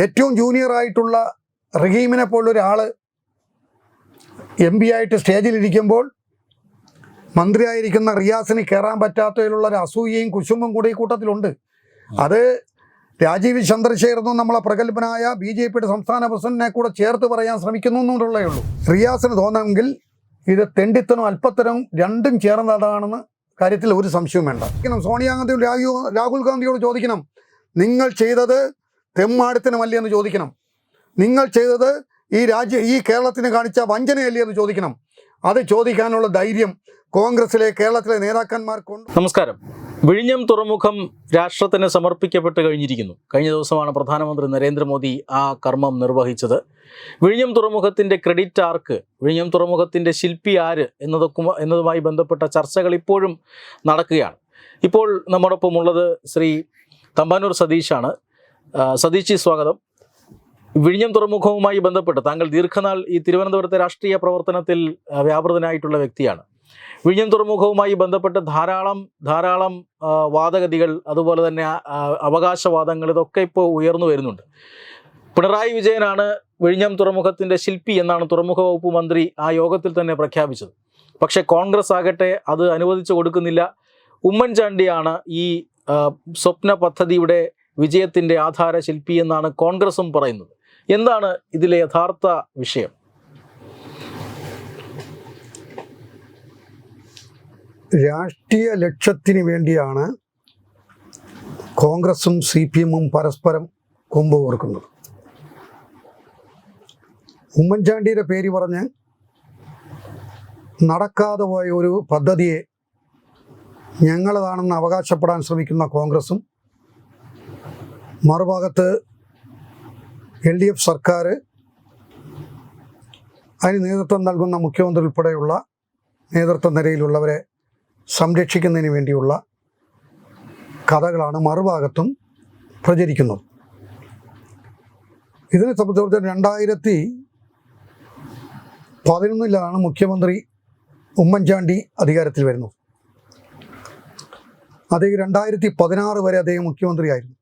ഏറ്റവും ജൂനിയർ ആയിട്ടുള്ള റഹീമിനെ പോലൊരാൾ M P ആയിട്ട് സ്റ്റേജിലിരിക്കുമ്പോൾ മന്ത്രിയായിരിക്കുന്ന റിയാസിന് കയറാൻ പറ്റാത്തതിലുള്ള ഒരു അസൂയയും കുശുമ്പും കൂടി ഈ കൂട്ടത്തിലുണ്ട്. അത് രാജീവ് ചന്ദ്രശേഖർ എന്നും നമ്മളെ പ്രഗത്ഭനായ ബി ജെ പിയുടെ സംസ്ഥാന പ്രസിഡന്റിനെ കൂടെ ചേർത്ത് പറയാൻ ശ്രമിക്കുന്നു എന്നുള്ളതേ ഉള്ളൂ. റിയാസിന് തോന്നാമെങ്കിൽ ഇത് തെണ്ടിത്തനും അല്പത്തരവും രണ്ടും ചേർന്നതാണെന്ന് കാര്യത്തിൽ ഒരു സംശയവും വേണ്ട. രാഹുൽ രാഹുൽ ഗാന്ധിയോട് ചോദിക്കണം. നിങ്ങൾ ചെയ്തത് തെമ്മാടത്തിനുമല്ലേ എന്ന് ചോദിക്കണം. നിങ്ങൾ ചെയ്തത് ഈ രാജ്യ ഈ കേരളത്തിന് കാണിച്ച വഞ്ചനയല്ലേ എന്ന് ചോദിക്കണം. അത് ചോദിക്കാനുള്ള ധൈര്യം കോൺഗ്രസിലെ കേരളത്തിലെ നേതാക്കന്മാർക്കുണ്ട് നമസ്കാരം. വിഴിഞ്ഞം തുറമുഖം രാഷ്ട്രത്തിന് സമർപ്പിക്കപ്പെട്ട് കഴിഞ്ഞിരിക്കുന്നു. കഴിഞ്ഞ ദിവസമാണ് പ്രധാനമന്ത്രി നരേന്ദ്രമോദി ആ കർമ്മം നിർവഹിച്ചത്. വിഴിഞ്ഞം തുറമുഖത്തിന്റെ ക്രെഡിറ്റ് ആർക്ക് വിഴിഞ്ഞം തുറമുഖത്തിന്റെ ശില്പി ആര് എന്നതൊക്കെ എന്നതുമായി ബന്ധപ്പെട്ട ചർച്ചകൾ ഇപ്പോഴും നടക്കുകയാണ്. ഇപ്പോൾ നമ്മോടൊപ്പം ഉള്ളത് ശ്രീ തമ്പാനൂർ സതീഷാണ് ആ, സതീഷ് സ്വാഗതം. വിഴിഞ്ഞം തുറമുഖവുമായി ബന്ധപ്പെട്ട് താങ്കൾ ദീർഘനാൾ ഈ തിരുവനന്തപുരത്തെ രാഷ്ട്രീയ പ്രവർത്തനത്തിൽ വ്യാപൃതനായിട്ടുള്ള വ്യക്തിയാണ്. വിഴിഞ്ഞം തുറമുഖവുമായി ബന്ധപ്പെട്ട് ധാരാളം ധാരാളം വാദഗതികൾ അതുപോലെ തന്നെ അവകാശവാദങ്ങൾ ഇതൊക്കെ ഇപ്പോൾ ഉയർന്നു വരുന്നുണ്ട്. പിണറായി വിജയനാണ് വിഴിഞ്ഞം തുറമുഖത്തിന്റെ ശില്പി എന്നാണ് തുറമുഖ വകുപ്പ് മന്ത്രി ആ യോഗത്തിൽ തന്നെ പ്രഖ്യാപിച്ചത്. പക്ഷേ കോൺഗ്രസ് ആകട്ടെ അത് അനുവദിച്ചു കൊടുക്കുന്നില്ല. ഉമ്മൻചാണ്ടിയാണ് ഈ സ്വപ്ന പദ്ധതിയുടെ വിജയത്തിന്റെ ആധാര ശില്പി എന്നാണ് കോൺഗ്രസും പറയുന്നത്. എന്താണ് ഇതിലെ യഥാർത്ഥ വിഷയം? രാഷ്ട്രീയ ലക്ഷ്യത്തിന് വേണ്ടിയാണ് കോൺഗ്രസും സി പി എമ്മും പരസ്പരം കൊമ്പ് കോർക്കുന്നത്. ഉമ്മൻചാണ്ടിയുടെ പേര് പറഞ്ഞ് നടക്കാതെ പോയ ഒരു പദ്ധതിയെ ഞങ്ങളതാണെന്ന് അവകാശപ്പെടാൻ ശ്രമിക്കുന്ന കോൺഗ്രസും മറുഭാഗത്ത് എൽ ഡി എഫ് സർക്കാർ അതിന് നേതൃത്വം നൽകുന്ന മുഖ്യമന്ത്രി ഉൾപ്പെടെയുള്ള നേതൃത്വ നിരയിലുള്ളവരെ സംരക്ഷിക്കുന്നതിന് വേണ്ടിയുള്ള കഥകളാണ് മറുഭാഗത്തും പ്രചരിക്കുന്നത്. ഇതിനെ സംബന്ധിച്ചിടത്തോളം രണ്ടായിരത്തി പതിനൊന്നിലാണ് മുഖ്യമന്ത്രി ഉമ്മൻചാണ്ടി അധികാരത്തിൽ വരുന്നത്. അദ്ദേഹം രണ്ടായിരത്തി പതിനാറ് വരെ അദ്ദേഹം മുഖ്യമന്ത്രിയായിരുന്നു.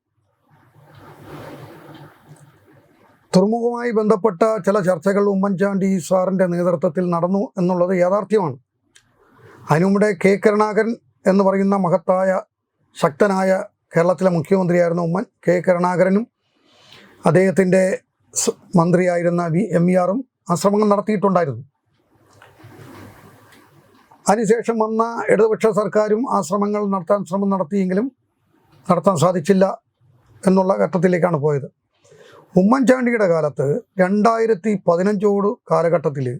തുറമുഖവുമായി ബന്ധപ്പെട്ട ചില ചർച്ചകൾ ഉമ്മൻചാണ്ടി സാറിന്റെ നേതൃത്വത്തിൽ നടന്നു എന്നുള്ളത് യാഥാർത്ഥ്യമാണ്. അതിനുമുടെ കെ കരുണാകരൻ എന്ന് പറയുന്ന മഹത്തായ ശക്തനായ കേരളത്തിലെ മുഖ്യമന്ത്രിയായിരുന്ന ഉമ്മൻ കെ കരുണാകരനും അദ്ദേഹത്തിന്റെ മന്ത്രിയായിരുന്ന വി എം ഇ ആറും ആ ശ്രമങ്ങൾ നടത്തിയിട്ടുണ്ടായിരുന്നു. അതിനുശേഷം വന്ന ഇടതുപക്ഷ സർക്കാരും ആ ശ്രമങ്ങൾ നടത്താൻ ശ്രമം നടത്തിയെങ്കിലും നടത്താൻ സാധിച്ചില്ല എന്നുള്ള ഘട്ടത്തിലേക്കാണ് പോയത്. ഉമ്മൻചാണ്ടിയുടെ കാലത്ത് രണ്ടായിരത്തി പതിനഞ്ചോട് കാലഘട്ടത്തിൽ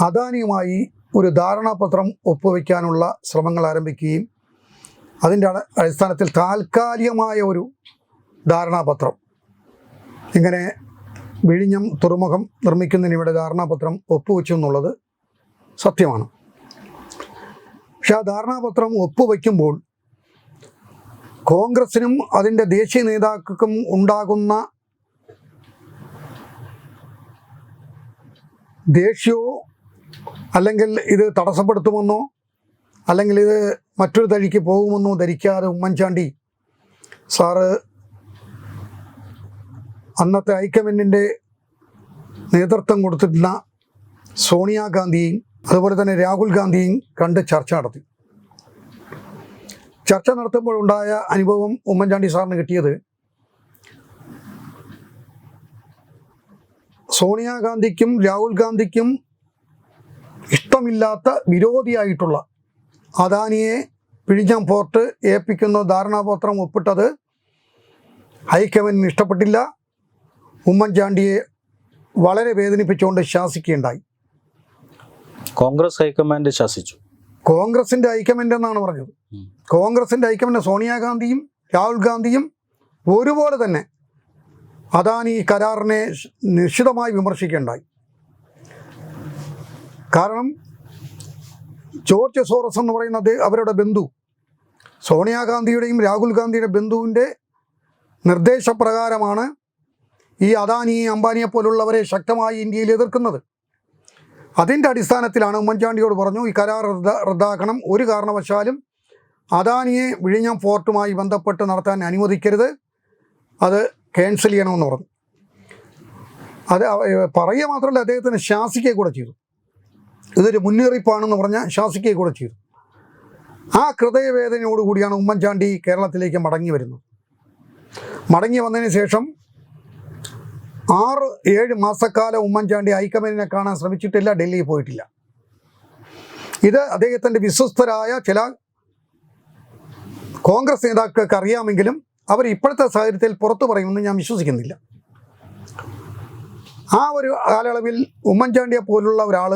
അദാനിയുമായി ഒരു ധാരണാപത്രം ഒപ്പുവെക്കാനുള്ള ശ്രമങ്ങൾ ആരംഭിക്കുകയും അതിന്റെ അട- അടിസ്ഥാനത്തിൽ താൽക്കാലികമായ ഒരു ധാരണാപത്രം. ഇങ്ങനെ വിഴിഞ്ഞം തുറമുഖം നിർമ്മിക്കുന്നതിന് ഇവിടെ ധാരണാപത്രം ഒപ്പുവെച്ചു എന്നുള്ളത് സത്യമാണ്. പക്ഷെ ആ ധാരണാപത്രം ഒപ്പുവെക്കുമ്പോൾ കോൺഗ്രസിനും അതിന്റെ ദേശീയ നേതാക്കൾക്കും ഉണ്ടാകുന്ന ദേഷ്യമോ അല്ലെങ്കിൽ ഇത് തടസ്സപ്പെടുത്തുമെന്നോ അല്ലെങ്കിൽ ഇത് മറ്റൊരു തഴിക്ക് പോകുമെന്നോ ധരിക്കാതെ ഉമ്മൻചാണ്ടി സാറ് അന്നത്തെ ഹൈക്കമാൻഡിന്റെ നേതൃത്വം കൊടുത്തിരുന്ന സോണിയാഗാന്ധിയും അതുപോലെ തന്നെ രാഹുൽ ഗാന്ധിയും കണ്ട് ചർച്ച നടത്തി. ചർച്ച നടത്തുമ്പോഴുണ്ടായ അനുഭവം ഉമ്മൻചാണ്ടി സാറിന് കിട്ടിയത് സോണിയാഗാന്ധിക്കും രാഹുൽ ഗാന്ധിക്കും ഇഷ്ടമില്ലാത്ത വിരോധിയായിട്ടുള്ള അദാനിയെ പിഴിഞ്ഞം പോർട്ട് ഏൽപ്പിക്കുന്ന ധാരണാപത്രം ഒപ്പിട്ടത് ഹൈക്കമാൻഡിന് ഇഷ്ടപ്പെട്ടില്ല. ഉമ്മൻചാണ്ടിയെ വളരെ വേദനിപ്പിച്ചുകൊണ്ട് ശാസിക്കുകയുണ്ടായി. കോൺഗ്രസ് ഹൈക്കമാൻഡ് ശാസിച്ചു. കോൺഗ്രസിന്റെ ഐക്യമെന്റ് എന്നാണ് പറഞ്ഞത് കോൺഗ്രസിന്റെ ഐക്യമെന്റ് സോണിയാഗാന്ധിയും രാഹുൽ ഗാന്ധിയും ഒരുപോലെ തന്നെ അദാനി കരാറിനെ നിശ്ചിതമായി വിമർശിക്കേണ്ടായി. കാരണം ജോർജ് സോറസ് എന്ന് പറയുന്ന അവരുടെ ബന്ധു സോണിയാഗാന്ധിയുടെയും രാഹുൽ ഗാന്ധിയുടെ ബന്ധുവിന്റെ നിർദ്ദേശപ്രകാരമാണ് ഈ അദാനി അംബാനിയെ പോലുള്ളവരെ ശക്തമായി ഇന്ത്യയിൽ എതിർക്കുന്നത്. അതിന്റെ അടിസ്ഥാനത്തിലാണ് ഉമ്മൻചാണ്ടിയോട് പറഞ്ഞു ഈ കരാർ റദ്ദ റദ്ദാക്കണം. ഒരു കാരണവശാലും അദാനിയെ വിഴിഞ്ഞം ഫോർട്ടുമായി ബന്ധപ്പെട്ട് നടത്താൻ അനുവദിക്കരുത്. അത് ക്യാൻസൽ ചെയ്യണമെന്ന് പറഞ്ഞു. അത് പറയുക മാത്രമല്ല അദ്ദേഹത്തിന് ശാസിക്കുക കൂടെ ചെയ്തു. ഇതൊരു മുന്നറിയിപ്പാണെന്ന് പറഞ്ഞാൽ ശാസിക്കുക കൂടെ ചെയ്തു. ആ ഹൃദയവേദനയോടുകൂടിയാണ് ഉമ്മൻചാണ്ടി കേരളത്തിലേക്ക് മടങ്ങി വരുന്നത്. മടങ്ങി വന്നതിന് ശേഷം ആറ് ഏഴ് മാസക്കാലം ഉമ്മൻചാണ്ടി ഹൈക്കമാൻഡിനെ കാണാൻ ശ്രമിച്ചിട്ടില്ല ഡൽഹിയിൽ പോയിട്ടില്ല. ഇത് അദ്ദേഹത്തിന്റെ വിശ്വസ്തരായ ചില കോൺഗ്രസ് നേതാക്കൾക്ക് അറിയാമെങ്കിലും അവർ ഇപ്പോഴത്തെ സാഹചര്യത്തിൽ പുറത്തു പറയുമെന്ന് ഞാൻ വിശ്വസിക്കുന്നില്ല. ആ ഒരു കാലയളവിൽ ഉമ്മൻചാണ്ടിയെ പോലുള്ള ഒരാൾ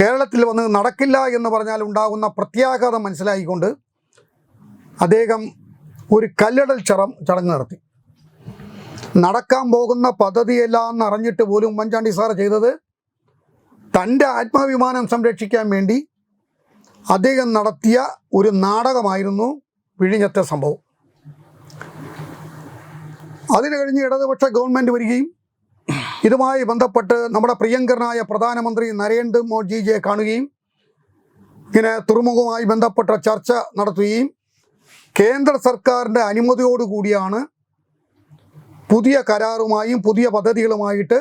കേരളത്തിൽ വന്ന് നടക്കില്ല എന്ന് പറഞ്ഞാൽ ഉണ്ടാകുന്ന പ്രത്യാഘാതം മനസ്സിലായിക്കൊണ്ട് അദ്ദേഹം ഒരു കല്ലടൽ ചറം ചടങ്ങ് നടത്തി. നടക്കാൻ പോകുന്ന പദ്ധതിയെല്ലാം എന്നറിഞ്ഞിട്ട് പോലും ഉമ്മൻചാണ്ടി സാർ ചെയ്തത് തന്റെ ആത്മാഭിമാനം സംരക്ഷിക്കാൻ വേണ്ടി അദ്ദേഹം നടത്തിയ ഒരു നാടകമായിരുന്നു വിഴിഞ്ഞത്തെ സംഭവം. അതിന് കഴിഞ്ഞ് ഇടതുപക്ഷ ഗവൺമെന്റ് വരികയും ഇതുമായി ബന്ധപ്പെട്ട് നമ്മുടെ പ്രിയങ്കരനായ പ്രധാനമന്ത്രി നരേന്ദ്ര മോദിജിയെ കാണുകയും ഇങ്ങനെ തുറമുഖവുമായി ബന്ധപ്പെട്ട ചർച്ച നടത്തുകയും കേന്ദ്ര സർക്കാരിന്റെ അനുമതിയോടുകൂടിയാണ് പുതിയ കരാറുമായും പുതിയ പദ്ധതികളുമായിട്ട്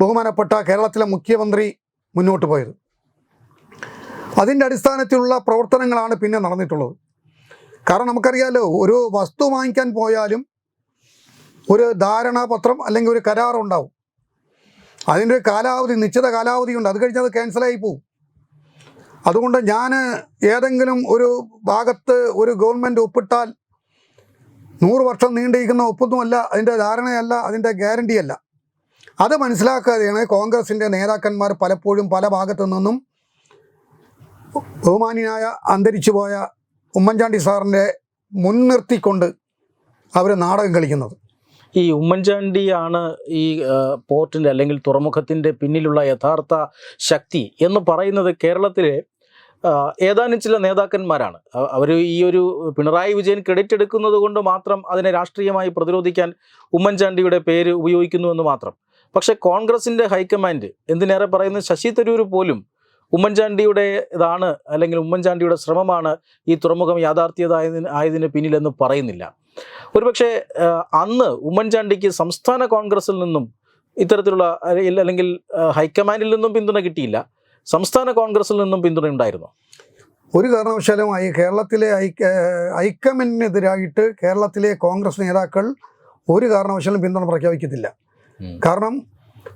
ബഹുമാനപ്പെട്ട കേരളത്തിലെ മുഖ്യമന്ത്രി മുന്നോട്ട് പോയത്. അതിന്റെ അടിസ്ഥാനത്തിലുള്ള പ്രവർത്തനങ്ങളാണ് പിന്നെ നടന്നിട്ടുള്ളത്. കാരണം നമുക്കറിയാലോ ഒരു വസ്തു വാങ്ങിക്കാൻ പോയാലും ഒരു ധാരണാപത്രം അല്ലെങ്കിൽ ഒരു കരാർ ഉണ്ടാവും. അതിന്റെ ഒരു കാലാവധി നിശ്ചിത കാലാവധിയുണ്ട് അത് കഴിഞ്ഞാൽ അത് ക്യാൻസലായി പോവും. അതുകൊണ്ട് ഞാൻ ഏതെങ്കിലും ഒരു ഭാഗത്ത് ഒരു ഗവൺമെന്റ് ഒപ്പിട്ടാൽ നൂറ് വർഷം നീണ്ടിരിക്കുന്ന ഒപ്പൊന്നുമല്ല അതിന്റെ ധാരണയല്ല അതിന്റെ ഗ്യാരണ്ടിയല്ല. അത് മനസ്സിലാക്കാതെയാണ് കോൺഗ്രസിന്റെ നേതാക്കന്മാർ പലപ്പോഴും പല ഭാഗത്തു നിന്നും ബഹുമാനിയായ അന്തരിച്ചു പോയ ഉമ്മൻചാണ്ടി സാറിന്റെ മുൻനിർത്തിക്കൊണ്ട് അവർ നാടകം കളിക്കുന്നത്. ഈ ഉമ്മൻചാണ്ടിയാണ് ഈ പോർട്ടിന്റെ അല്ലെങ്കിൽ തുറമുഖത്തിന്റെ പിന്നിലുള്ള യഥാർത്ഥ ശക്തി എന്ന് പറയുന്നത് കേരളത്തിലെ ഏതാനും ചില നേതാക്കന്മാരാണ്. അവർ ഈ ഒരു പിണറായി വിജയൻ ക്രെഡിറ്റ് എടുക്കുന്നത് കൊണ്ട് മാത്രം അതിനെ രാഷ്ട്രീയമായി പ്രതിരോധിക്കാൻ ഉമ്മൻചാണ്ടിയുടെ പേര് ഉപയോഗിക്കുന്നു എന്ന് മാത്രം. പക്ഷേ കോൺഗ്രസിന്റെ ഹൈക്കമാൻഡ് എന്തിനേറെ പറയുന്ന ശശി തരൂർ പോലും ഉമ്മൻചാണ്ടിയുടെ ഇതാണ് അല്ലെങ്കിൽ ഉമ്മൻചാണ്ടിയുടെ ശ്രമമാണ് ഈ തുറമുഖം യാഥാർത്ഥ്യതായതിന് ആയതിന് പിന്നിലെന്ന് പറയുന്നില്ല. ഒരുപക്ഷെ അന്ന് ഉമ്മൻചാണ്ടിക്ക് സംസ്ഥാന കോൺഗ്രസിൽ നിന്നും ഇത്തരത്തിലുള്ള അല്ലെങ്കിൽ ഹൈക്കമാൻഡിൽ നിന്നും പിന്തുണ കിട്ടിയില്ല. സംസ്ഥാന കോൺഗ്രസിൽ നിന്നും പിന്തുണയുണ്ടായിരുന്നു ഒരു കാരണവശാലും കാരണവശാലുമായി കേരളത്തിലെ ഐക്യ ഐക്യമെന്നെതിരായിട്ട് കേരളത്തിലെ കോൺഗ്രസ് നേതാക്കൾ ഒരു കാരണവശാലും പിന്തുണ പ്രഖ്യാപിക്കത്തില്ല. കാരണം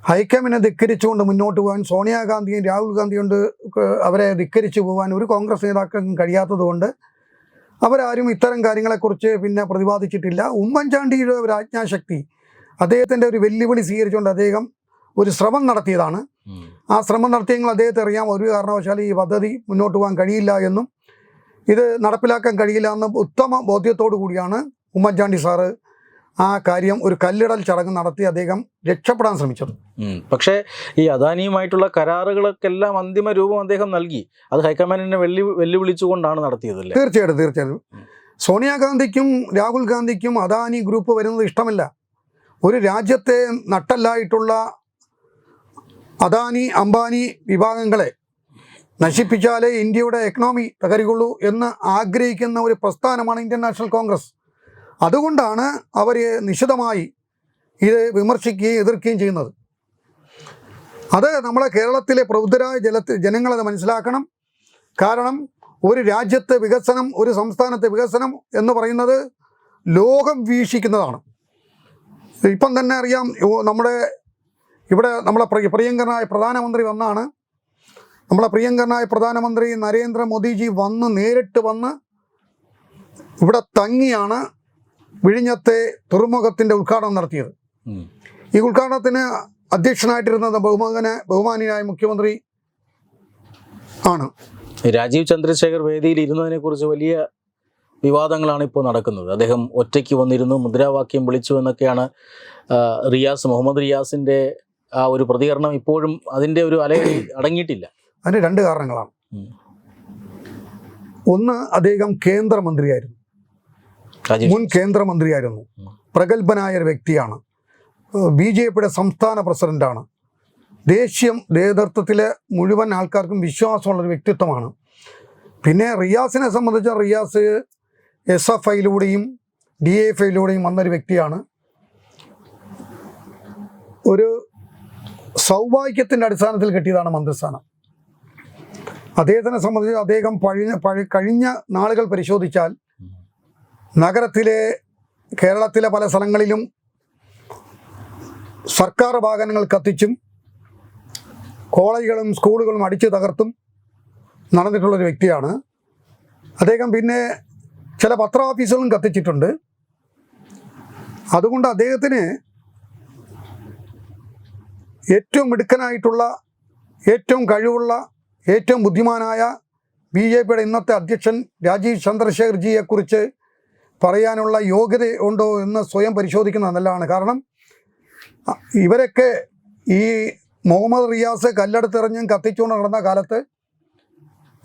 ഹൈക്കമിനെ ധിക്കരിച്ചുകൊണ്ട് മുന്നോട്ട് പോകാൻ സോണിയാഗാന്ധിയും രാഹുൽ ഗാന്ധിയും കൊണ്ട് അവരെ ധിക്കരിച്ചു പോകാൻ ഒരു കോൺഗ്രസ് നേതാക്കൾക്കും കഴിയാത്തതുകൊണ്ട് അവരാരും ഇത്തരം കാര്യങ്ങളെക്കുറിച്ച് പിന്നെ പ്രതിപാദിച്ചിട്ടില്ല. ഉമ്മൻചാണ്ടിയുടെ ഒരു ആജ്ഞാശക്തി അദ്ദേഹത്തിന്റെ ഒരു വെല്ലുവിളി സ്വീകരിച്ചുകൊണ്ട് അദ്ദേഹം ഒരു ശ്രമം നടത്തിയതാണ്. ആ ശ്രമം നടത്തിയെങ്കിൽ അദ്ദേഹത്തെ അറിയാം. ഒരു കാരണവശാലും ഈ പദ്ധതി മുന്നോട്ട് പോകാൻ കഴിയില്ല എന്നും ഇത് നടപ്പിലാക്കാൻ കഴിയില്ല എന്നും ഉത്തമ ബോധ്യത്തോടു കൂടിയാണ് ഉമ്മൻചാണ്ടി സാറ് ആ കാര്യം ഒരു കല്ലിടൽ ചടങ്ങ് നടത്തി അദ്ദേഹം രക്ഷപ്പെടാൻ ശ്രമിച്ചത്. പക്ഷേ ഈ അദാനിയുമായിട്ടുള്ള കരാറുകൾക്കെല്ലാം അന്തിമ രൂപം അദ്ദേഹം നൽകി. അത് ഹൈക്കമാൻഡിനെ വെല്ലു വെല്ലുവിളിച്ചുകൊണ്ടാണ് നടത്തിയത് തീർച്ചയായിട്ടും തീർച്ചയായിട്ടും. സോണിയാഗാന്ധിക്കും രാഹുൽ ഗാന്ധിക്കും അദാനി ഗ്രൂപ്പ് വരുന്നത് ഇഷ്ടമല്ല. ഒരു രാജ്യത്തെ നട്ടല്ലായിട്ടുള്ള അദാനി അംബാനി വിഭാഗങ്ങളെ നശിപ്പിച്ചാലേ ഇന്ത്യയുടെ എക്കണോമി തകരുകയുള്ളൂ എന്ന് ആഗ്രഹിക്കുന്ന ഒരു പ്രസ്ഥാനമാണ് ഇന്ത്യൻ നാഷണൽ കോൺഗ്രസ്. അതുകൊണ്ടാണ് അവർ നിശിതമായി ഇത് വിമർശിക്കുകയും എതിർക്കുകയും ചെയ്യുന്നത്. അത് നമ്മളെ കേരളത്തിലെ പ്രബുദ്ധരായ ജലത്ത് ജനങ്ങളത് മനസ്സിലാക്കണം. കാരണം ഒരു രാജ്യത്തെ വികസനം ഒരു സംസ്ഥാനത്തെ വികസനം എന്ന് പറയുന്നത് ലോകം വീക്ഷിക്കുന്നതാണ്. ഇപ്പം തന്നെ അറിയാം നമ്മുടെ ഇവിടെ നമ്മളെ പ്രിയ പ്രിയങ്കരനായ പ്രധാനമന്ത്രി വന്നാണ്. നമ്മളെ പ്രിയങ്കരനായ പ്രധാനമന്ത്രി നരേന്ദ്രമോദിജി വന്ന് നേരിട്ട് വന്ന് ഇവിടെ തങ്ങിയാണ് വിഴിഞ്ഞത്തെ തുറമുഖത്തിന്റെ ഉദ്ഘാടനം നടത്തിയത്. ഈ ഉദ്ഘാടനത്തിന് അധ്യക്ഷനായിട്ടിരുന്നത് ബഹുമാന ബഹുമാനിയായ മുഖ്യമന്ത്രി ആണ്. രാജീവ് ചന്ദ്രശേഖർ വേദിയിൽ ഇരുന്നതിനെ കുറിച്ച് വലിയ വിവാദങ്ങളാണ് ഇപ്പോൾ നടക്കുന്നത്. അദ്ദേഹം ഒറ്റയ്ക്ക് വന്നിരുന്നു മുദ്രാവാക്യം വിളിച്ചു എന്നൊക്കെയാണ് റിയാസ് മുഹമ്മദ് റിയാസിന്റെ ആ ഒരു പ്രതികരണം ഇപ്പോഴും അതിന്റെ ഒരു അലയിൽ അടങ്ങിയിട്ടില്ല. അതിന് രണ്ട് കാരണങ്ങളാണ്. ഒന്ന് അദ്ദേഹം കേന്ദ്രമന്ത്രിയായിരുന്നു. മുൻ കേന്ദ്രമന്ത്രിയായിരുന്നു. പ്രഗത്ഭനായ ഒരു വ്യക്തിയാണ്. ബി ജെ പിയുടെ സംസ്ഥാന പ്രസിഡന്റാണ്. ദേശീയ നേതൃത്വത്തിലെ മുഴുവൻ ആൾക്കാർക്കും വിശ്വാസമുള്ളൊരു വ്യക്തിത്വമാണ്. പിന്നെ റിയാസിനെ സംബന്ധിച്ച് റിയാസ് എസ് എഫ് ഐയിലൂടെയും ഡി എഫ് ഐയിലൂടെയും വന്നൊരു വ്യക്തിയാണ്. ഒരു സൗഭാഗ്യത്തിന്റെ അടിസ്ഥാനത്തിൽ കിട്ടിയതാണ് മന്ത്രിസ്ഥാനം. അദ്ദേഹത്തിനെ സംബന്ധിച്ച് അദ്ദേഹം പഴിഞ്ഞ പഴ കഴിഞ്ഞ നാളുകൾ പരിശോധിച്ചാൽ നഗരത്തിലെ കേരളത്തിലെ പല സ്ഥലങ്ങളിലും സർക്കാർ വാഹനങ്ങൾ കത്തിച്ചും കോളേജുകളും സ്കൂളുകളും അടിച്ചു തകർത്തും നടന്നിട്ടുള്ളൊരു വ്യക്തിയാണ്. അദ്ദേഹം പിന്നെ ചില പത്ര ഓഫീസുകളും കത്തിച്ചിട്ടുണ്ട്. അതുകൊണ്ട് അദ്ദേഹത്തിന് ഏറ്റവും മിടുക്കനായിട്ടുള്ള ഏറ്റവും കഴിവുള്ള ഏറ്റവും ബുദ്ധിമാനായ ബി ജെ പിയുടെ ഇന്നത്തെ അധ്യക്ഷൻ രാജീവ് ചന്ദ്രശേഖർജിയെക്കുറിച്ച് പറയാനുള്ള യോഗ്യത ഉണ്ടോ എന്ന് സ്വയം പരിശോധിക്കുന്നത് നല്ലതാണ്. കാരണം ഇവരൊക്കെ ഈ മുഹമ്മദ് റിയാസ് കല്ലെടുത്തെറിഞ്ഞും കത്തിച്ചുകൊണ്ട് നടന്ന കാലത്ത്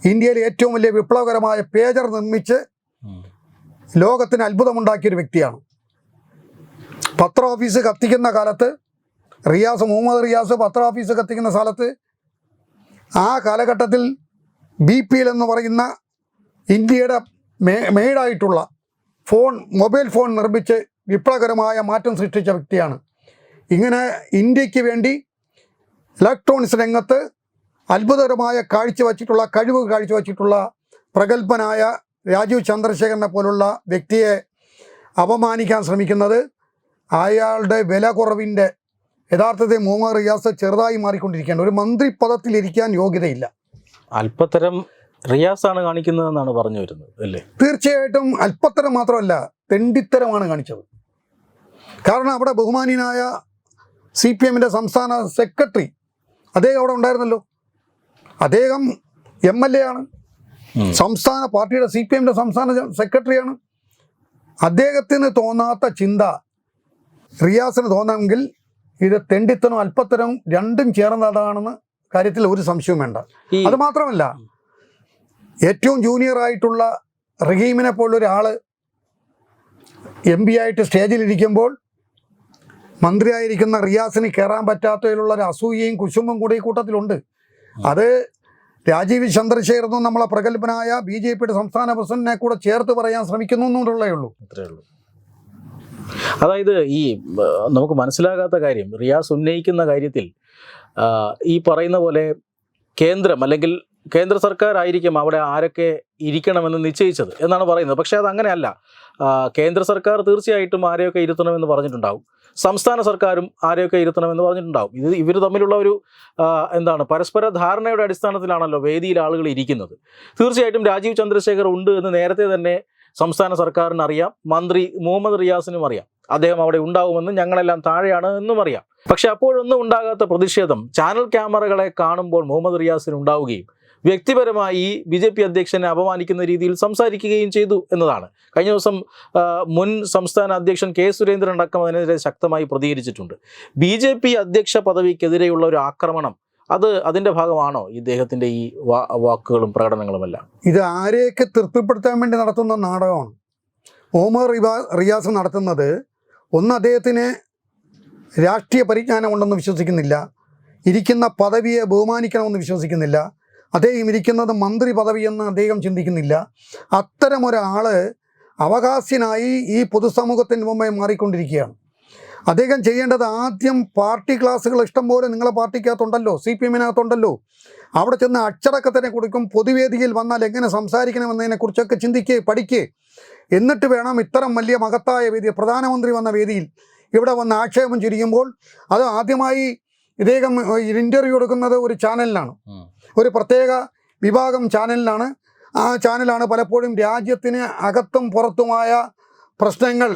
ഇന്ത്യയിലെ ഏറ്റവും വലിയ വിപ്ലവകരമായ പേജർ നിർമ്മിച്ച് ലോകത്തിന് അത്ഭുതമുണ്ടാക്കിയൊരു വ്യക്തിയാണ്. പത്ര ഓഫീസ് കത്തിക്കുന്ന കാലത്ത് റിയാസ് മുഹമ്മദ് റിയാസ് പത്ര ഓഫീസ് കത്തിക്കുന്ന സ്ഥലത്ത് ആ കാലഘട്ടത്തിൽ ബി പി എൽ എന്ന് പറയുന്ന ഇന്ത്യയുടെ മെയ്ഡായിട്ടുള്ള ഫോൺ മൊബൈൽ ഫോൺ നിർമ്മിച്ച് വിപ്ലവകരമായ മാറ്റം സൃഷ്ടിച്ച വ്യക്തിയാണ്. ഇങ്ങനെ ഇന്ത്യയ്ക്ക് വേണ്ടി ഇലക്ട്രോണിക്സ് രംഗത്ത് അത്ഭുതകരമായ കാഴ്ചവെച്ചിട്ടുള്ള കഴിവ് കാഴ്ചവെച്ചിട്ടുള്ള പ്രഗത്ഭനായ രാജീവ് ചന്ദ്രശേഖരനെ പോലുള്ള വ്യക്തിയെ അപമാനിക്കാൻ ശ്രമിക്കുന്നത് അയാളുടെ വില കുറവിന്റെ യഥാർത്ഥത്തിൽ മുഹമ്മദ് റിയാസ് ചെറുതായി മാറിക്കൊണ്ടിരിക്കുകയാണ്. ഒരു മന്ത്രി പദത്തിലിരിക്കാൻ യോഗ്യതയില്ല. അല്പത്തരം റിയാസാണ് കാണിക്കുന്നതെന്നാണ് പറഞ്ഞു വരുന്നത് അല്ലേ? തീർച്ചയായിട്ടും അല്പത്തരം മാത്രമല്ല തെണ്ടിത്തരമാണ് കാണിച്ചത്. കാരണം അവിടെ ബഹുമാനീയനായ സി പി എമ്മിന്റെ സംസ്ഥാന സെക്രട്ടറി അദ്ദേഹം അവിടെ ഉണ്ടായിരുന്നല്ലോ. അദ്ദേഹം എം എൽ എ ആണ്. സംസ്ഥാന പാർട്ടിയുടെ സി പി എമ്മിന്റെ സംസ്ഥാന സെക്രട്ടറിയാണ്. അദ്ദേഹത്തിന് തോന്നാത്ത ചിന്ത റിയാസിന് തോന്നാമെങ്കിൽ ഇത് തെണ്ടിത്തനും അല്പത്തരവും രണ്ടും ചേർന്നതാണെന്ന് കാര്യത്തിൽ ഒരു സംശയവും വേണ്ട. അത് മാത്രമല്ല ഏറ്റവും ജൂനിയർ ആയിട്ടുള്ള റഹീമിനെ ഒരാൾ എം പി ആയിട്ട് സ്റ്റേജിലിരിക്കുമ്പോൾ മന്ത്രിയായിരിക്കുന്ന റിയാസിന് കയറാൻ പറ്റാത്തതിലുള്ള ഒരു അസൂയയും കുശുമ്പും കൂടി ഈ കൂട്ടത്തിലുണ്ട്. അത് രാജീവ് ചന്ദ്രശേഖരനും നമ്മളെ പ്രഗത്ഭനായ ബി ജെ പിയുടെ സംസ്ഥാന പ്രസിഡന്റിനെ കൂടെ ചേർത്ത് പറയാൻ ശ്രമിക്കുന്നു എന്നുള്ളേ ഉള്ളൂ. അത്രേ ഉള്ളൂ. അതായത് ഈ നമുക്ക് മനസ്സിലാകാത്ത കാര്യം റിയാസ് ഉന്നയിക്കുന്ന കാര്യത്തിൽ ഈ പറയുന്ന പോലെ കേന്ദ്രം അല്ലെങ്കിൽ കേന്ദ്ര സർക്കാർ ആയിരിക്കും അവിടെ ആരൊക്കെ ഇരിക്കണമെന്ന് നിശ്ചയിച്ചത് എന്നാണ് പറയുന്നത്. പക്ഷേ അത് അങ്ങനെയല്ല. കേന്ദ്ര സർക്കാർ തീർച്ചയായിട്ടും ആരെയൊക്കെ ഇരുത്തണമെന്ന് പറഞ്ഞിട്ടുണ്ടാവും. സംസ്ഥാന സർക്കാരും ആരെയൊക്കെ ഇരുത്തണമെന്ന് പറഞ്ഞിട്ടുണ്ടാവും. ഇത് ഇവർ തമ്മിലുള്ള ഒരു എന്താണ് പരസ്പര ധാരണയുടെ അടിസ്ഥാനത്തിലാണല്ലോ വേദിയിൽ ആളുകൾ ഇരിക്കുന്നത്. തീർച്ചയായിട്ടും രാജീവ് ചന്ദ്രശേഖർ ഉണ്ട് എന്ന് നേരത്തെ തന്നെ സംസ്ഥാന സർക്കാരിന് അറിയാം മന്ത്രി മുഹമ്മദ് റിയാസിനും അറിയാം. അദ്ദേഹം അവിടെ ഉണ്ടാവുമെന്ന് ഞങ്ങളെല്ലാം താഴെയാണ് എന്നും അറിയാം. പക്ഷെ അപ്പോഴൊന്നും ഉണ്ടാകാത്ത പ്രതിഷേധം ചാനൽ ക്യാമറകളെ കാണുമ്പോൾ മുഹമ്മദ് റിയാസിന് ഉണ്ടാവുകയും വ്യക്തിപരമായി ബി ജെ പി അധ്യക്ഷനെ അപമാനിക്കുന്ന രീതിയിൽ സംസാരിക്കുകയും ചെയ്തു എന്നതാണ്. കഴിഞ്ഞ ദിവസം മുൻ സംസ്ഥാന അധ്യക്ഷൻ കെ സുരേന്ദ്രൻ അടക്കം അതിനെതിരെ ശക്തമായി പ്രതികരിച്ചിട്ടുണ്ട്. ബി ജെ പി അധ്യക്ഷ പദവിക്കെതിരെയുള്ള ഒരു ആക്രമണം അത് അതിന്റെ ഭാഗമാണോ ഇദ്ദേഹത്തിന്റെ ഈ വാക്കുകളും പ്രകടനങ്ങളുമെല്ലാം? ഇത് ആരെയൊക്കെ തൃപ്തിപ്പെടുത്താൻ വേണ്ടി നടത്തുന്ന നാടകമാണ്. ഓമർ റിവാ റിയാസ് നടത്തുന്നത് ഒന്ന് അദ്ദേഹത്തിന് രാഷ്ട്രീയ പരിജ്ഞാനമുണ്ടെന്ന് വിശ്വസിക്കുന്നില്ല. ഇരിക്കുന്ന പദവിയെ ബഹുമാനിക്കണമെന്ന് വിശ്വസിക്കുന്നില്ല. അദ്ദേഹം ഇരിക്കുന്നത് മന്ത്രി പദവിയെന്ന് അദ്ദേഹം ചിന്തിക്കുന്നില്ല. അത്തരമൊരാൾ അവകാശിനായി ഈ പൊതുസമൂഹത്തിന് മുമ്പേ മാറിക്കൊണ്ടിരിക്കുകയാണ്. അദ്ദേഹം ചെയ്യേണ്ടത് ആദ്യം പാർട്ടി ക്ലാസ്സുകൾ ഇഷ്ടംപോലെ നിങ്ങളെ പാർട്ടിക്കകത്തുണ്ടല്ലോ സി പി എമ്മിനകത്തുണ്ടല്ലോ. അവിടെ ചെന്ന് അച്ചടക്കത്തിനെ കൊടുക്കും പൊതുവേദിയിൽ വന്നാൽ എങ്ങനെ സംസാരിക്കണമെന്നതിനെക്കുറിച്ചൊക്കെ ചിന്തിക്കുക പഠിക്കുക എന്നിട്ട് വേണം ഇത്തരം വലിയ മഹത്തായ വേദി പ്രധാനമന്ത്രി വന്ന വേദിയിൽ ഇവിടെ വന്ന് ആക്ഷേപം ചിരിക്കുമ്പോൾ അത് ആദ്യമായി ഇദ്ദേഹം ഇന്റർവ്യൂ എടുക്കുന്നത് ഒരു ചാനലിലാണ്. ഒരു പ്രത്യേക വിഭാഗം ചാനലിലാണ്. ആ ചാനലാണ് പലപ്പോഴും രാജ്യത്തിന് അകത്തും പുറത്തുമായ പ്രശ്നങ്ങൾ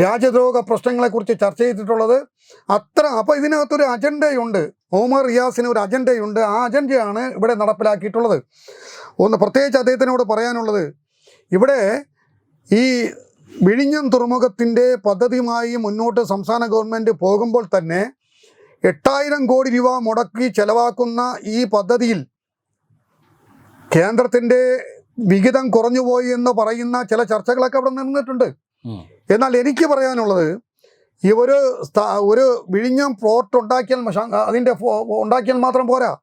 രാജ്യദ്രോഹ പ്രശ്നങ്ങളെക്കുറിച്ച് ചർച്ച ചെയ്തിട്ടുള്ളത് അത്ര അപ്പോൾ ഇതിനകത്തൊരു അജണ്ടയുണ്ട്. ഓമർ റിയാസിന് ഒരു അജണ്ടയുണ്ട്. ആ അജണ്ടയാണ് ഇവിടെ നടപ്പിലാക്കിയിട്ടുള്ളത്. ഒന്ന് പ്രത്യേകിച്ച് അദ്ദേഹത്തിനോട് പറയാനുള്ളത് ഇവിടെ ഈ വിഴിഞ്ഞം തുറമുഖത്തിന്റെ പദ്ധതിയുമായി മുന്നോട്ട് സംസ്ഥാന ഗവൺമെന്റ് പോകുമ്പോൾ തന്നെ എട്ടായിരം കോടി രൂപ മുടക്കി ചെലവാക്കുന്ന ഈ പദ്ധതിയിൽ കേന്ദ്രത്തിന്റെ വിഹിതം കുറഞ്ഞുപോയി എന്ന് പറയുന്ന ചില ചർച്ചകളൊക്കെ അവിടെ നിന്നിട്ടുണ്ട്. എന്നാൽ എനിക്ക് പറയാനുള്ളത് ഈ ഒരു സ്ഥ- ഒരു വിഴിഞ്ഞം പ്ലോട്ട് ഉണ്ടാക്കിയാൽ അതിന്റെ ഉണ്ടാക്കിയാൽ മാത്രം പോരാ.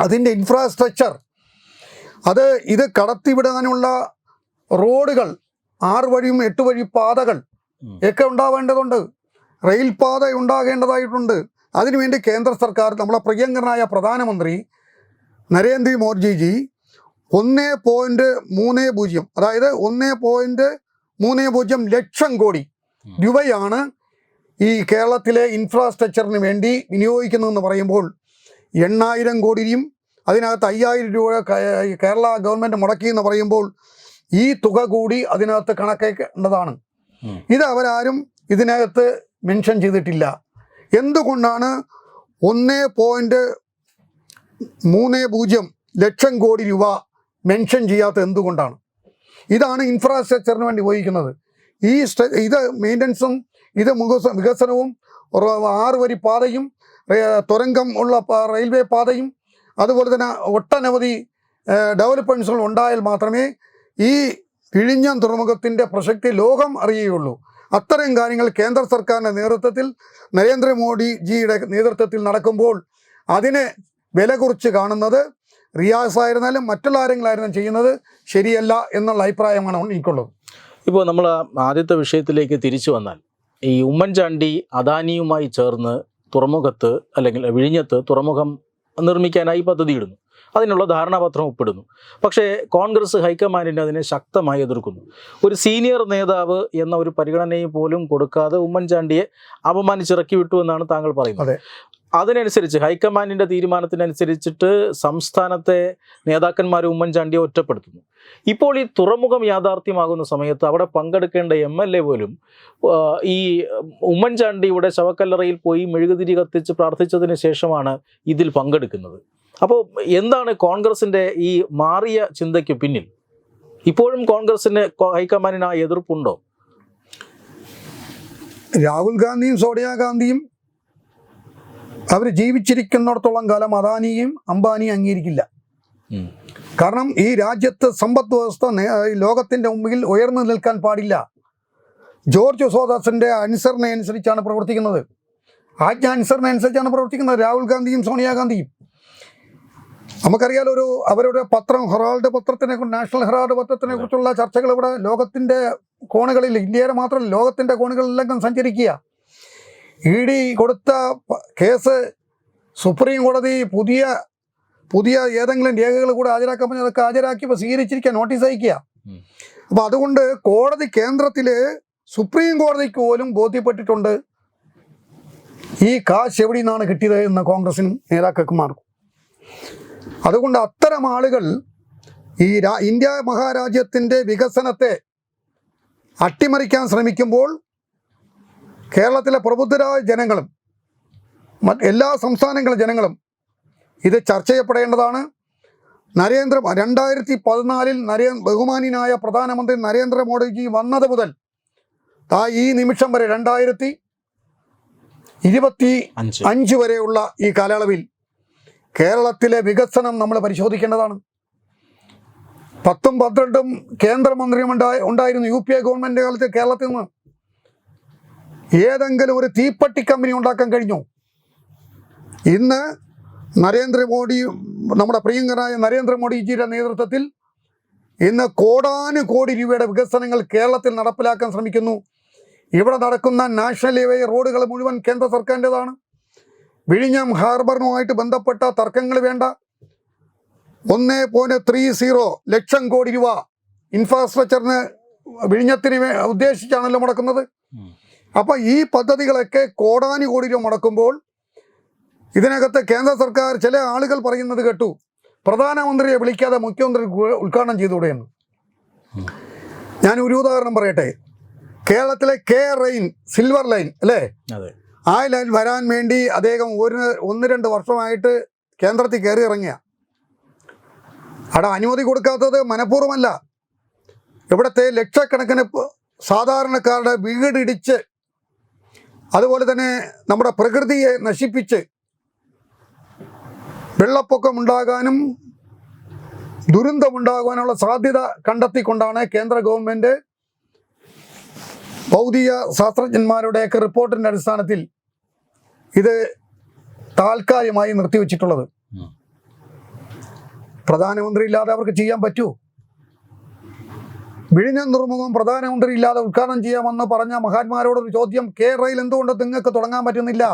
അതിന്റെ ഇൻഫ്രാസ്ട്രക്ചർ അത് ഇത് കടത്തിവിടാനുള്ള റോഡുകൾ ആറ് വഴിയും എട്ട് വഴി പാതകൾ. ഒക്കെ ഉണ്ടാവേണ്ടതുണ്ട്. റെയിൽ പാത ഉണ്ടാകേണ്ടതായിട്ടുണ്ട്. അതിനുവേണ്ടി കേന്ദ്ര സർക്കാർ നമ്മളെ പ്രിയങ്കരനായ പ്രധാനമന്ത്രി നരേന്ദ്ര മോദിജി ഒന്ന് പോയിന്റ് മൂന്ന് പൂജ്യം അതായത് ഒന്ന് പോയിന്റ് മൂന്ന് പൂജ്യം ലക്ഷം കോടി രൂപയാണ് ഈ കേരളത്തിലെ ഇൻഫ്രാസ്ട്രക്ചറിന് വേണ്ടി വിനിയോഗിക്കുന്നതെന്ന് പറയുമ്പോൾ എണ്ണായിരം കോടിയും അതിനകത്ത് അയ്യായിരം രൂപ കേരള ഗവൺമെന്റ് മുടക്കി എന്ന് പറയുമ്പോൾ ഈ തുക കൂടി അതിനകത്ത് കണക്കേണ്ടതാണ് ഇത് അവരാരും ഇതിനകത്ത് മെൻഷൻ ചെയ്തിട്ടില്ല. എന്തുകൊണ്ടാണ് ഒന്ന് പോയിന്റ് മൂന്ന് പൂജ്യം ലക്ഷം കോടി രൂപ മെൻഷൻ ചെയ്യാത്ത എന്തുകൊണ്ടാണ്? ഇതാണ് ഇൻഫ്രാസ്ട്രക്ചറിന് വേണ്ടി ഉപയോഗിക്കുന്നത്. ഈ ഇത് മെയിന്റനൻസും ഇത് വികസനവും ആറ് വരി പാതയും തുരങ്കം ഉള്ള റെയിൽവേ പാതയും അതുപോലെ തന്നെ ഒട്ടനവധി ഡെവലപ്മെന്റ്സുകൾ ഉണ്ടായാൽ മാത്രമേ ഈ കിഴിഞ്ഞ തുറമുഖത്തിന്റെ പ്രസക്തി ലോകം അറിയുകയുള്ളൂ. അത്തരം കാര്യങ്ങൾ കേന്ദ്ര സർക്കാരിന്റെ നേതൃത്വത്തിൽ നരേന്ദ്രമോദിജിയുടെ നേതൃത്വത്തിൽ നടക്കുമ്പോൾ അതിനെ വില കുറിച്ച് കാണുന്നത് റിയാസ് ആയിരുന്നാലും മറ്റുള്ള ആരെങ്കിലായിരുന്നാലും ചെയ്യുന്നത് ശരിയല്ല എന്നുള്ള അഭിപ്രായമാണ് എനിക്കുള്ളത്. ഇപ്പോൾ നമ്മൾ ആദ്യത്തെ വിഷയത്തിലേക്ക് തിരിച്ചു വന്നാൽ ഈ ഉമ്മൻചാണ്ടി അദാനിയുമായി ചേർന്ന് തുറമുഖത്ത് അല്ലെങ്കിൽ വിഴിഞ്ഞത്ത് തുറമുഖം നിർമ്മിക്കാനായി പദ്ധതിയിടുന്നു. അതിനുള്ള ധാരണാപത്രം ഒപ്പിടുന്നു. പക്ഷേ കോൺഗ്രസ് ഹൈക്കമാൻഡിന് അതിനെ ശക്തമായി എതിർക്കുന്നു. ഒരു സീനിയർ നേതാവ് എന്ന ഒരു പരിഗണനയും പോലും കൊടുക്കാതെ ഉമ്മൻചാണ്ടിയെ അപമാനിച്ചിറക്കി വിട്ടു എന്നാണ് താങ്കൾ പറയുന്നത്. അതിനനുസരിച്ച് ഹൈക്കമാൻഡിന്റെ തീരുമാനത്തിനനുസരിച്ചിട്ട് സംസ്ഥാനത്തെ നേതാക്കന്മാർ ഉമ്മൻചാണ്ടിയെ ഒറ്റപ്പെടുത്തുന്നു. ഇപ്പോൾ ഈ തുറമുഖം യാഥാർത്ഥ്യമാകുന്ന സമയത്ത് അവിടെ പങ്കെടുക്കേണ്ട എം എൽ എ പോലും ഈ ഉമ്മൻചാണ്ടിയുടെ ശവക്കല്ലറയിൽ പോയി മെഴുകുതിരി കത്തിച്ച് പ്രാർത്ഥിച്ചതിന് ശേഷമാണ് ഇതിൽ പങ്കെടുക്കുന്നത്. അപ്പോൾ എന്താണ് കോൺഗ്രസിന്റെ ഈ മാറിയ ചിന്തയ്ക്ക് പിന്നിൽ? ഇപ്പോഴും കോൺഗ്രസിന് ഹൈക്കമാൻഡിന് ആ എതിർപ്പുണ്ടോ? രാഹുൽ ഗാന്ധിയും സോണിയാഗാന്ധിയും അവർ ജീവിച്ചിരിക്കുന്നിടത്തോളം കാലം അദാനിയും അംബാനിയും അംഗീകരിക്കില്ല. കാരണം ഈ രാജ്യത്ത് സമ്പദ് വ്യവസ്ഥ ലോകത്തിന്റെ ലോകത്തിന്റെ മുമ്പിൽ ഉയർന്നു നിൽക്കാൻ പാടില്ല. ജോർജ് സോദാസിന്റെ അനുസരണ അനുസരിച്ചാണ് പ്രവർത്തിക്കുന്നത്. ആജ്ഞ അനുസരണ അനുസരിച്ചാണ് പ്രവർത്തിക്കുന്നത്. രാഹുൽ ഗാന്ധിയും സോണിയാഗാന്ധിയും നമുക്കറിയാലോ ഒരു അവരുടെ പത്രം ഹെറാൾഡ് പത്രത്തിനെ കുറിച്ച് നാഷണൽ ഹെറാൾഡ് പത്രത്തിനെ കുറിച്ചുള്ള ചർച്ചകൾ ഇവിടെ ലോകത്തിന്റെ കോണുകളിൽ ഇന്ത്യയുടെ മാത്രമല്ല ലോകത്തിന്റെ കോണുകളിലെല്ലാം സഞ്ചരിക്കുക. ഇ ഡി കൊടുത്ത കേസ് സുപ്രീം കോടതി പുതിയ പുതിയ ഏതെങ്കിലും രേഖകൾ കൂടെ ഹാജരാക്കാൻ പറഞ്ഞാൽ അതൊക്കെ ഹാജരാക്കിയപ്പോൾ സ്വീകരിച്ചിരിക്കുക നോട്ടീസ് അയക്കുക. അപ്പോൾ അതുകൊണ്ട് കോടതി കേന്ദ്രത്തിൽ സുപ്രീം കോടതിക്ക് പോലും ബോധ്യപ്പെട്ടിട്ടുണ്ട്. ഈ കാശ് എവിടെ നിന്നാണ് കിട്ടിയത് എന്ന് കോൺഗ്രസിനും നേതാക്കന്മാർക്കും അതുകൊണ്ട് അത്തരം ആളുകൾ ഈ ഇന്ത്യ മഹാരാജ്യത്തിന്റെ വികസനത്തെ അട്ടിമറിക്കാൻ ശ്രമിക്കുമ്പോൾ കേരളത്തിലെ പ്രബുദ്ധരായ ജനങ്ങളും എല്ലാ സംസ്ഥാനങ്ങളിലെ ജനങ്ങളും ഇത് ചർച്ച ചെയ്യപ്പെടേണ്ടതാണ്. നരേന്ദ്ര രണ്ടായിരത്തി പതിനാലിൽ നരേ ബഹുമാനിനായ പ്രധാനമന്ത്രി നരേന്ദ്രമോദിജി വന്നത് മുതൽ ആ ഈ നിമിഷം വരെ രണ്ടായിരത്തി ഇരുപത്തി അഞ്ച് വരെയുള്ള ഈ കാലയളവിൽ കേരളത്തിലെ വികസനം നമ്മൾ പരിശോധിക്കേണ്ടതാണ്. പത്തും പന്ത്രണ്ടും കേന്ദ്രമന്ത്രിയും ഉണ്ടായി ഉണ്ടായിരുന്നു. യു പി എ ഗവൺമെന്റ് കാലത്ത് കേരളത്തിൽ നിന്ന് ഏതെങ്കിലും ഒരു തീപ്പെട്ടി കമ്പനി ഉണ്ടാക്കാൻ കഴിഞ്ഞു. ഇന്ന് നരേന്ദ്രമോദി നമ്മുടെ പ്രിയങ്കരായ നരേന്ദ്രമോദിജിയുടെ നേതൃത്വത്തിൽ ഇന്ന് കോടാനുകോടി രൂപയുടെ വികസനങ്ങൾ കേരളത്തിൽ നടപ്പിലാക്കാൻ ശ്രമിക്കുന്നു. ഇവിടെ നടക്കുന്ന നാഷണൽ ഹൈവേ റോഡുകൾ മുഴുവൻ കേന്ദ്ര സർക്കാരിന്റെതാണ്. വിഴിഞ്ഞം ഹാർബറിനുമായിട്ട് ബന്ധപ്പെട്ട തർക്കങ്ങൾ വേണ്ട. ഒന്ന് point three zero lakh crore രൂപ ഇൻഫ്രാസ്ട്രക്ചറിന് വിഴിഞ്ഞത്തിന് ഉദ്ദേശിച്ചാണല്ലോ മുടക്കുന്നത്. അപ്പോൾ ഈ പദ്ധതികളൊക്കെ കോടാനു കോടി രൂപ മുടക്കുമ്പോൾ ഇതിനകത്ത് കേന്ദ്ര സർക്കാർ ചില ആളുകൾ പറയുന്നത് കേട്ടു. പ്രധാനമന്ത്രിയെ വിളിക്കാതെ മുഖ്യമന്ത്രി ഉദ്ഘാടനം ചെയ്തുകൂടെയെന്ന്. എന്ന് ഞാൻ ഒരു ഉദാഹരണം പറയട്ടെ. കേരളത്തിലെ കെ റെയിൻ സിൽവർ ലൈൻ അല്ലേ? ആ ലൈൻ വരാൻ വേണ്ടി അദ്ദേഹം ഒരു ഒന്ന് രണ്ട് വർഷമായിട്ട് കേന്ദ്രത്തിൽ കയറി ഇറങ്ങിയ. അവിടെ അനുമതി കൊടുക്കാത്തത് മനഃപൂർവമല്ല. ഇവിടുത്തെ ലക്ഷക്കണക്കിന് സാധാരണക്കാരുടെ വീടിടിച്ച് അതുപോലെ തന്നെ നമ്മുടെ പ്രകൃതിയെ നശിപ്പിച്ച് വെള്ളപ്പൊക്കമുണ്ടാകാനും ദുരന്തമുണ്ടാകാനുള്ള സാധ്യത കണ്ടെത്തിക്കൊണ്ടാണ് കേന്ദ്ര ഗവൺമെന്റ് ഭൗതിക ശാസ്ത്രജ്ഞന്മാരുടെയൊക്കെ റിപ്പോർട്ടിന്റെ അടിസ്ഥാനത്തിൽ ഇത് താൽക്കാലികമായി നിർത്തിവെച്ചിട്ടുള്ളത്. പ്രധാനമന്ത്രി ഇല്ലാതെ അവർക്ക് ചെയ്യാൻ പറ്റൂ വിഴിഞ്ഞം തുറമുഖം പ്രധാനമന്ത്രി ഇല്ലാതെ ഉദ്ഘാടനം ചെയ്യാമെന്ന് പറഞ്ഞ മഹാന്മാരോടൊരു ചോദ്യം കേരളയിൽ എന്തുകൊണ്ട് നിങ്ങൾക്ക് തുടങ്ങാൻ പറ്റുന്നില്ല?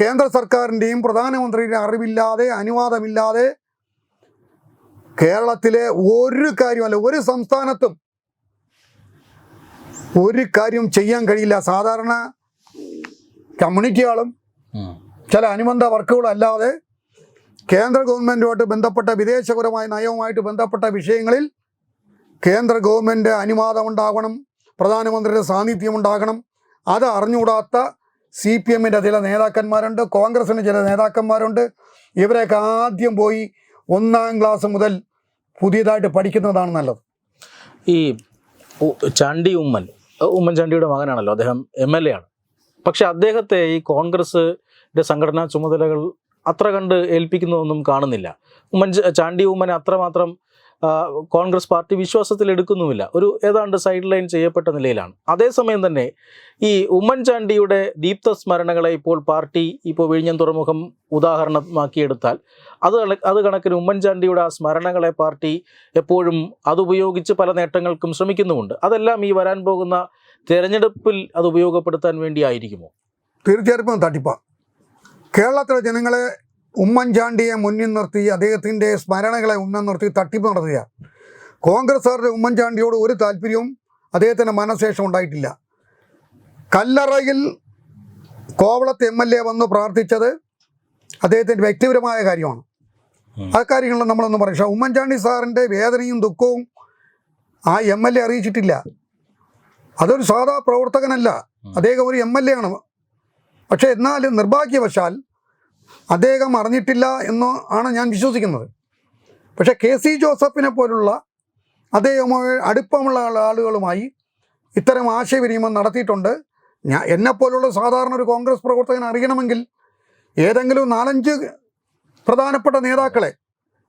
കേന്ദ്ര സർക്കാരിന്റെയും പ്രധാനമന്ത്രിയുടെയും അറിവില്ലാതെ അനുവാദമില്ലാതെ കേരളത്തിലെ ഒരു കാര്യമല്ല ഒരു സംസ്ഥാനത്തും ഒരു കാര്യം ചെയ്യാൻ കഴിയില്ല. സാധാരണ കമ്മ്യൂണിറ്റികളും ചില അനുബന്ധ വർക്കുകളും അല്ലാതെ കേന്ദ്ര ഗവൺമെന്റുമായിട്ട് ബന്ധപ്പെട്ട വിദേശപരമായ നയവുമായിട്ട് ബന്ധപ്പെട്ട വിഷയങ്ങളിൽ കേന്ദ്ര ഗവൺമെന്റ് അനുവാദം ഉണ്ടാകണം പ്രധാനമന്ത്രിയുടെ സാന്നിധ്യം ഉണ്ടാകണം അത് അറിഞ്ഞുകൂടാത്ത സി പി എമ്മിന്റെ ചില നേതാക്കന്മാരുണ്ട് കോൺഗ്രസിന്റെ ചില നേതാക്കന്മാരുണ്ട്. ഇവരെയൊക്കെ ആദ്യം പോയി ഒന്നാം ക്ലാസ് മുതൽ പുതിയതായിട്ട് പഠിക്കുന്നതാണ് നല്ലത്. ഈ ചാണ്ടി ഉമ്മൻ ഉമ്മൻചാണ്ടിയുടെ മകനാണല്ലോ അദ്ദേഹം എം എൽ എ ആണ്. പക്ഷെ അദ്ദേഹത്തെ ഈ കോൺഗ്രസിന്റെ സംഘടനാ ചുമതലകൾ അത്ര കണ്ട് ഏൽപ്പിക്കുന്നതൊന്നും കാണുന്നില്ല. ഉമ്മൻ ചാണ്ടി ഉമ്മൻ അത്രമാത്രം കോൺഗ്രസ് പാർട്ടി വിശ്വാസത്തിൽ എടുക്കുന്നുമില്ല. ഒരു ഏതാണ്ട് സൈഡ് ലൈൻ ചെയ്യപ്പെട്ട നിലയിലാണ്. അതേസമയം തന്നെ ഈ ഉമ്മൻചാണ്ടിയുടെ ദീപ്ത സ്മരണകളെ ഇപ്പോൾ പാർട്ടി ഇപ്പോൾ വിഴിഞ്ഞം തുറമുഖം ഉദാഹരണമാക്കിയെടുത്താൽ അത് അത് കണക്കിന് ഉമ്മൻചാണ്ടിയുടെ ആ സ്മരണകളെ പാർട്ടി എപ്പോഴും അതുപയോഗിച്ച് പല നേട്ടങ്ങൾക്കും ശ്രമിക്കുന്നുമുണ്ട്. അതെല്ലാം ഈ വരാൻ പോകുന്ന തെരഞ്ഞെടുപ്പിൽ അത് ഉപയോഗപ്പെടുത്താൻ വേണ്ടിയായിരിക്കുമോ? തീർച്ചയായിട്ടും തട്ടിപ്പ. കേരളത്തിലെ ജനങ്ങളെ ഉമ്മൻചാണ്ടിയെ മുന്നിൽ നിർത്തി അദ്ദേഹത്തിന്റെ സ്മരണകളെ ഉന്നം നിർത്തി തട്ടിപ്പ് നടത്തുക. കോൺഗ്രസ്സുകാരുടെ ഉമ്മൻചാണ്ടിയോട് ഒരു താല്പര്യവും അദ്ദേഹത്തിന്റെ മനഃശേഷം ഉണ്ടായിട്ടില്ല. കല്ലറയിൽ കോവളത്ത് എം എൽ എ വന്ന് പ്രാർത്ഥിച്ചത് അദ്ദേഹത്തിന്റെ വ്യക്തിപരമായ കാര്യമാണ്. ആ കാര്യങ്ങളിൽ നമ്മളൊന്നും പറയും. പക്ഷേ ഉമ്മൻചാണ്ടി സാറിന്റെ വേദനയും ദുഃഖവും ആ എം എൽ എ അറിയിച്ചിട്ടില്ല. അതൊരു സാധാ പ്രവർത്തകനല്ല. അദ്ദേഹം ഒരു എം എൽ എ ആണ്. പക്ഷേ എന്നാലും നിർഭാഗ്യവശാൽ അദ്ദേഹം അറിഞ്ഞിട്ടില്ല എന്ന് ആണ് ഞാൻ വിശ്വസിക്കുന്നത്. പക്ഷേ കെ സി ജോസഫിനെ പോലുള്ള അദ്ദേഹവുമായി അടുപ്പമുള്ള ആളുകളുമായി ഇത്തരം ആശയവിനിമയം നടത്തിയിട്ടുണ്ട്. ഞാൻ എന്നെപ്പോലുള്ള സാധാരണ ഒരു കോൺഗ്രസ് പ്രവർത്തകൻ അറിയണമെങ്കിൽ ഏതെങ്കിലും നാലഞ്ച് പ്രധാനപ്പെട്ട നേതാക്കളെ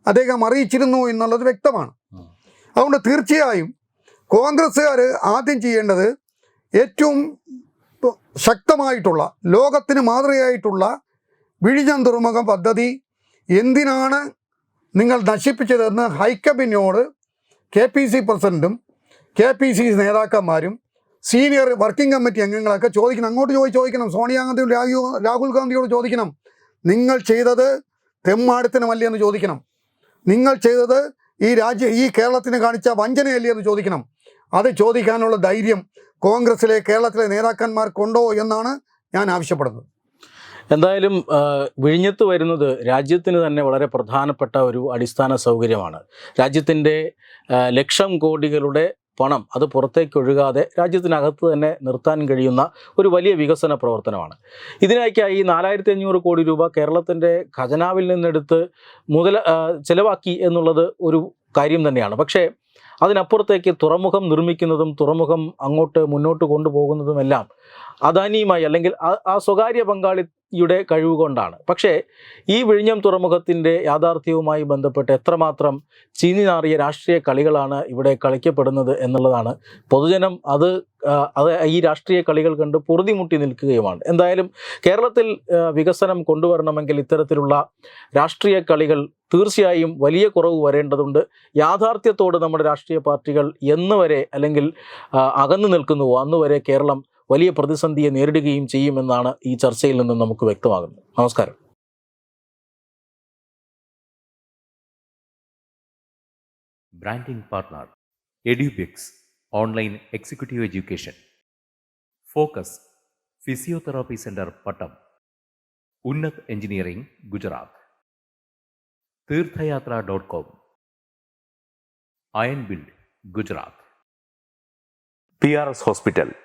അദ്ദേഹം അറിയിച്ചിരുന്നു എന്നുള്ളത് വ്യക്തമാണ്. അതുകൊണ്ട് തീർച്ചയായും കോൺഗ്രസ്സുകാർ ആദ്യം ചെയ്യേണ്ടത് ഏറ്റവും ശക്തമായിട്ടുള്ള ലോകത്തിന് മാതൃകയായിട്ടുള്ള വിഴിഞ്ഞം തുറമുഖ പദ്ധതി എന്തിനാണ് നിങ്ങൾ നശിപ്പിച്ചതെന്ന് ഹൈക്കബിനോട് കെ പി സി പ്രസിഡന്റും കെ പി സി നേതാക്കന്മാരും സീനിയർ വർക്കിംഗ് കമ്മിറ്റി അംഗങ്ങളൊക്കെ ചോദിക്കണം. അങ്ങോട്ട് പോയി ചോദിക്കണം. സോണിയാഗാന്ധിയോട് രാഹുൽ രാഹുൽ ഗാന്ധിയോട് ചോദിക്കണം. നിങ്ങൾ ചെയ്തത് തെമ്മാടത്തിനുമല്ലേ എന്ന് ചോദിക്കണം. നിങ്ങൾ ചെയ്തത് ഈ രാജ്യ ഈ കേരളത്തിന് കാണിച്ച വഞ്ചനയല്ലേ എന്ന് ചോദിക്കണം. അത് ചോദിക്കാനുള്ള ധൈര്യം കോൺഗ്രസ്സിലെ കേരളത്തിലെ നേതാക്കന്മാർക്കുണ്ടോ എന്നാണ് ഞാൻ ആവശ്യപ്പെടുന്നത്. എന്തായാലും വിഴിഞ്ഞത്ത് വരുന്നത് രാജ്യത്തിന് തന്നെ വളരെ പ്രധാനപ്പെട്ട ഒരു അടിസ്ഥാന സൗകര്യമാണ്. രാജ്യത്തിന്റെ ലക്ഷം കോടികളുടെ പണം അത് പുറത്തേക്ക് ഒഴുകാതെ രാജ്യത്തിനകത്ത് തന്നെ നിർത്താൻ കഴിയുന്ന ഒരു വലിയ വികസന പ്രവർത്തനമാണ്. ഇതിനായി നാലായിരത്തി അഞ്ഞൂറ് കോടി രൂപ കേരളത്തിന്റെ ഖജനാവിൽ നിന്നെടുത്ത് മുതൽ ചിലവാക്കി എന്നുള്ളത് ഒരു കാര്യം തന്നെയാണ്. പക്ഷേ അതിനപ്പുറത്തേക്ക് തുറമുഖം നിർമ്മിക്കുന്നതും തുറമുഖം അങ്ങോട്ട് മുന്നോട്ട് കൊണ്ടുപോകുന്നതുമെല്ലാം അദാനിയുമായി അല്ലെങ്കിൽ ആ- സ്വകാര്യ സ്വകാര്യ പങ്കാളിയുടെ കഴിവ് കൊണ്ടാണ് പക്ഷേ ഈ വിഴിഞ്ഞം തുറമുഖത്തിന്റെ യാഥാർത്ഥ്യവുമായി ബന്ധപ്പെട്ട് എത്രമാത്രം ചീഞ്ഞു നാറിയ രാഷ്ട്രീയ കളികളാണ് ഇവിടെ കളിക്കപ്പെടുന്നത് എന്നുള്ളതാണ് പൊതുജനം അത് അത് ഈ രാഷ്ട്രീയ കളികൾ കണ്ട് പൊറുതിമുട്ടി നിൽക്കുകയുമാണ്. എന്തായാലും കേരളത്തിൽ വികസനം കൊണ്ടുവരണമെങ്കിൽ ഇത്തരത്തിലുള്ള രാഷ്ട്രീയ കളികൾ തീർച്ചയായും വലിയ കുറവ് വരേണ്ടതുണ്ട്. യാഥാർത്ഥ്യത്തോട് നമ്മുടെ രാഷ്ട്രീയ പാർട്ടികൾ എന്നുവരെ അല്ലെങ്കിൽ അകന്നു നിൽക്കുന്നുവോ? അന്നുവരെ കേരളം വലിയ പ്രതിസന്ധിയെ നേരിടുകയും ചെയ്യുമെന്നാണ് ഈ ചർച്ചയിൽ നിന്നും നമുക്ക് വ്യക്തമാകുന്നത്. നമസ്കാരം. Branding partner Edubix online executive education focus physiotherapy centre Pattom Unnath engineering Gujarat Theerthayathra dot com iron build Gujarat P R S hospital